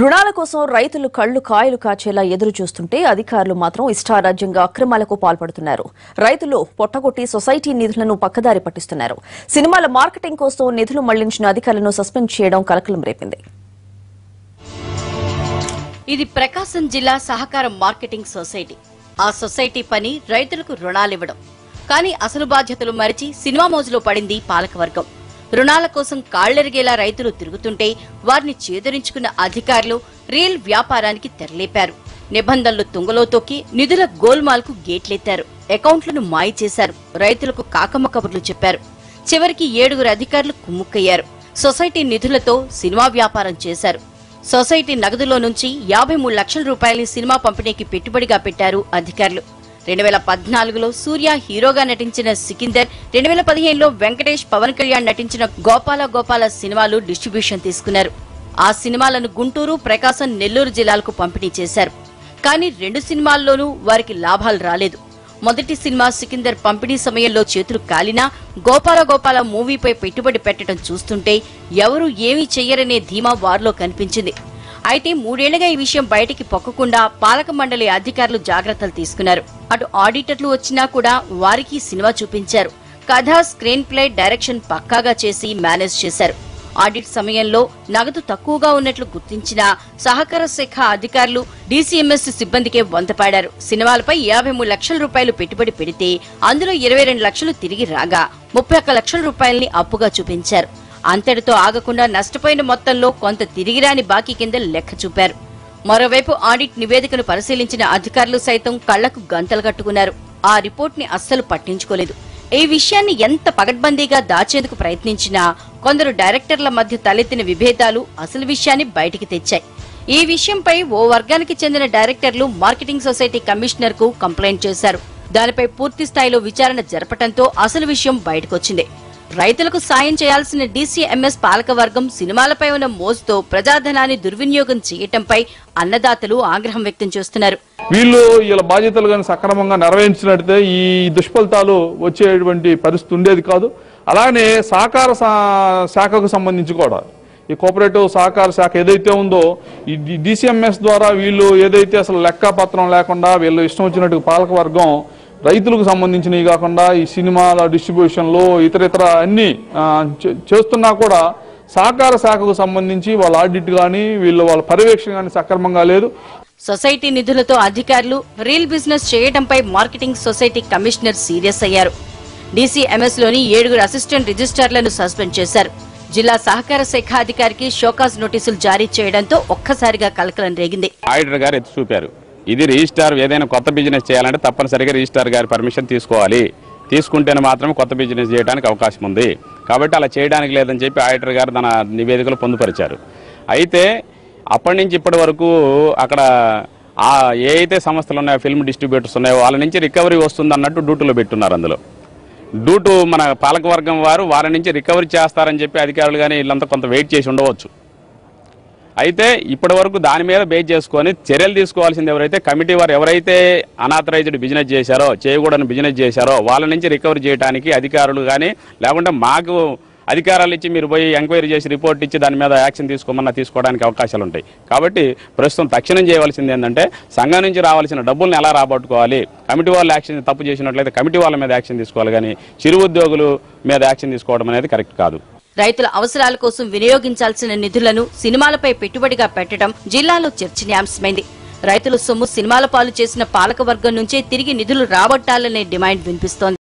రుణాల కోసం రైతులు కళ్ళు కాయలు కాచేలా ఎదురు చూస్తుంటే అధికారులు మాత్రం ఇష్టారాజ్యంగా అక్రమాలకు పాల్పడుతున్నారు. రైతులు పొట్టగొట్టి సొసైటీ నిధులను పక్కదారి పట్టిస్తున్నారు. సినిమాల మార్కెటింగ్ కోసం నిధులు మళ్ళించిన అధికారులను సస్పెండ్ చేయడం కలకలం రేపింది. ఇది ప్రకాశం జిల్లా సహకార మార్కెటింగ్ సొసైటీ. ఆ సొసైటీ పని రైతులకు రుణాలివ్వడం. కానీ అసలు బాధ్యతలు మరిచి సినిమా మోజులో పడింది పాలకవర్గం. రుణాల కోసం కాళ్ళెరిగేలా రైతులు తిరుగుతుంటే వారిని చేదరించుకున్న అధికారులు రియల్ వ్యాపారానికి తెరలేపారు. నిబంధనలు తుంగలో తొక్కి నిధుల గోల్మాల్కు గేట్లెత్తారు. అకౌంట్లను మాయ చేశారు. రైతులకు కాకమ్మ కబుర్లు చెప్పారు. చివరికి ఏడుగురు అధికారులు కుమ్ముక్కయ్యారు. సొసైటీ నిధులతో సినిమా వ్యాపారం చేశారు. సొసైటీ నగదులో నుంచి యాభై మూడు లక్షల రూపాయలని సినిమా పంపిణీకి పెట్టుబడిగా పెట్టారు అధికారులు. రెండు వేల పద్నాలుగులో సూర్య హీరోగా నటించిన సికిందర్ రెండు వేల పదిహేనులో వెంకటేష్ పవన్ కళ్యాణ్ నటించిన గోపాల గోపాల సినిమాలు డిస్ట్రిబ్యూషన్ తీసుకున్నారు. ఆ సినిమాలను గుంటూరు ప్రకాశం నెల్లూరు జిల్లాలకు పంపిణీ చేశారు. కానీ రెండు సినిమాల్లోనూ వారికి లాభాలు రాలేదు. మొదటి సినిమా సికిందర్ పంపిణీ సమయంలో చేతులు కాలినా గోపాల గోపాల మూవీపై పెట్టుబడి పెట్టడం చూస్తుంటే ఎవరూ ఏమీ చెయ్యరనే ధీమా వారిలో కనిపించింది. అయితే మూడేళ్ళుగా ఈ విషయం బయటికి పొక్కకుండా పాలక మండలి అధికారులు జాగ్రత్తలు తీసుకున్నారు. అటు ఆడిటర్లు వచ్చినా కూడా వారికి సినిమా చూపించారు. కథ స్క్రీన్ ప్లే డైరెక్షన్ పక్కాగా చేసి మేనేజ్ చేశారు. ఆడిట్ సమయంలో నగదు తక్కువగా ఉన్నట్లు గుర్తించిన సహకార శాఖ అధికారులు డీసీఎంఎస్ సిబ్బందికే వంతపాడారు సినిమాలపై యాభై మూడు లక్షల రూపాయలు పెట్టుబడి పెడితే అందులో ఇరవై రెండు లక్షలు తిరిగి రాగా ముప్పై ఒక్క లక్షల రూపాయల్ని అప్పుగా చూపించారు. అంతటితో ఆగకుండా నష్టపోయిన మొత్తంలో కొంత తిరిగిరాని బాకీ కింద లెక్క చూపారు. మరోవైపు ఆడిట్ నివేదికను పరిశీలించిన అధికారులు సైతం కళ్ళకు గంతలు కట్టుకున్నారు. ఆ రిపోర్ట్ని అస్సలు పట్టించుకోలేదు. ఈ విషయాన్ని ఎంత పగడ్బందీగా దాచేందుకు ప్రయత్నించినా కొందరు డైరెక్టర్ల మధ్య తలెత్తిన విభేదాలు అసలు విషయాన్ని బయటికి తెచ్చాయి. ఈ విషయంపై ఓ వర్గానికి చెందిన డైరెక్టర్లు మార్కెటింగ్ సొసైటీ కమిషనర్కు కంప్లైంట్ చేశారు. దానిపై పూర్తి స్థాయిలో విచారణ జరపడంతో అసలు విషయం బయటకొచ్చింది. రైతులకు సాయం చేయాల్సిన డీసీఎంఎస్ పాలకవర్గం సినిమాలపై ఉన్న మోజుతో ప్రజాధనాన్ని దుర్వినియోగం చేయటంపై అన్నదాతలు ఆగ్రహం వ్యక్తం చేస్తున్నారు. వీళ్ళు వీళ్ళ బాధ్యతలు కానీ సక్రమంగా నెరవేర్చినట్టే ఈ దుష్ఫలితాలు వచ్చేటువంటి పరిస్థితి ఉండేది కాదు. అలానే సహకార శాఖకు సంబంధించి కూడా ఈ కోఆపరేటివ్ సహకార శాఖ ఏదైతే ఉందో ఈ డిసిఎంఎస్ ద్వారా వీళ్ళు ఏదైతే అసలు లెక్కపత్రం లేకుండా వీళ్ళు ఇష్టం వచ్చినట్టు పాలకవర్గం రైతులకు సంబంధించినవి కాకుండా ఈ సినిమాల డిస్ట్రిబ్యూషన్లు ఇతర ఇతర అన్ని చేస్తున్నా కూడా సహకార శాఖకు సంబంధించి వాళ్ళ ఆడిట్ కానీ వీళ్ళు వాళ్ళ పర్యవేక్షణ కానీ సక్రమంగా లేదు. సొసైటీ నిధులతో అధికారులు రీల్ బిజినెస్ చేయడంపై మార్కెటింగ్ సొసైటీ కమిషనర్ సీరియస్ అయ్యారు. డీసీఎంఎస్లోని ఏడుగురు అసిస్టెంట్ రిజిస్ట్రార్లను సస్పెండ్ చేశారు. జిల్లా సహకార శాఖ అధికారికి షోకాజ్ నోటీసులు జారీ చేయడంతో ఒక్కసారిగా కలకలం రేగింది. ఆడిటర్ గారు ఎత్తి చూపారు. ఇది రిజిస్టార్ ఏదైనా కొత్త బిజినెస్ చేయాలంటే తప్పనిసరిగా రిజిస్టార్ గారి పర్మిషన్ తీసుకోవాలి. తీసుకుంటేనే మాత్రమే కొత్త బిజినెస్ చేయడానికి అవకాశం ఉంది. కాబట్టి అలా చేయడానికి లేదని చెప్పి ఆడిటర్ గారు తన నివేదికలు పొందుపరిచారు. అయితే అప్పటి నుంచి ఇప్పటి వరకు అక్కడ ఆ ఏ అయితే సంస్థలు ఉన్నాయో ఫిల్మ్ డిస్ట్రిబ్యూటర్స్ ఉన్నాయో వాళ్ళ నుంచి రికవరీ వస్తుంది అన్నట్టు డ్యూటీలో పెట్టున్నారు అందులో. డ్యూటు మన పాలకవర్గం వారు వారి నుంచి రికవరీ చేస్తారని చెప్పి అధికారులు కానీ వీళ్ళంతా కొంత వెయిట్ చేసి ఉండవచ్చు. అయితే ఇప్పటి వరకు దాని మీద బేస్ చేసుకొని చర్యలు తీసుకోవాల్సింది ఎవరైతే కమిటీ వారు ఎవరైతే అనాథరైజ్డ్ బిజినెస్ చేశారో చేయకూడని బిజినెస్ చేశారో వాళ్ళ నుంచి రికవరీ చేయడానికి అధికారులు కానీ లేకుంటే మాకు అధికారాలు ఇచ్చి మీరు పోయి ఎంక్వైరీ చేసి రిపోర్ట్ ఇచ్చి దాని మీద యాక్షన్ తీసుకోమన్నా తీసుకోవడానికి అవకాశాలు ఉంటాయి. కాబట్టి ప్రస్తుతం తక్షణం చేయవలసింది ఏంటంటే సంఘం నుంచి రావాల్సిన డబ్బుల్ని ఎలా రాబట్టుకోవాలి కమిటీ వాళ్ళు యాక్షన్ తప్పు చేసినట్లయితే కమిటీ వాళ్ళ మీద యాక్షన్ తీసుకోవాలి కానీ చిరు ఉద్యోగులు మీద యాక్షన్ తీసుకోవడం అనేది కరెక్ట్ కాదు. రైతుల అవసరాల కోసం వినియోగించాల్సిన నిధులను సినిమాలపై పెట్టుబడిగా పెట్టడం జిల్లాలో చర్చనీయాంశమైంది. రైతుల సొమ్ము సినిమాల పాలు చేసిన పాలకవర్గం నుంచే తిరిగి నిధులు రాబట్టాలనే డిమాండ్ వినిపిస్తోంది.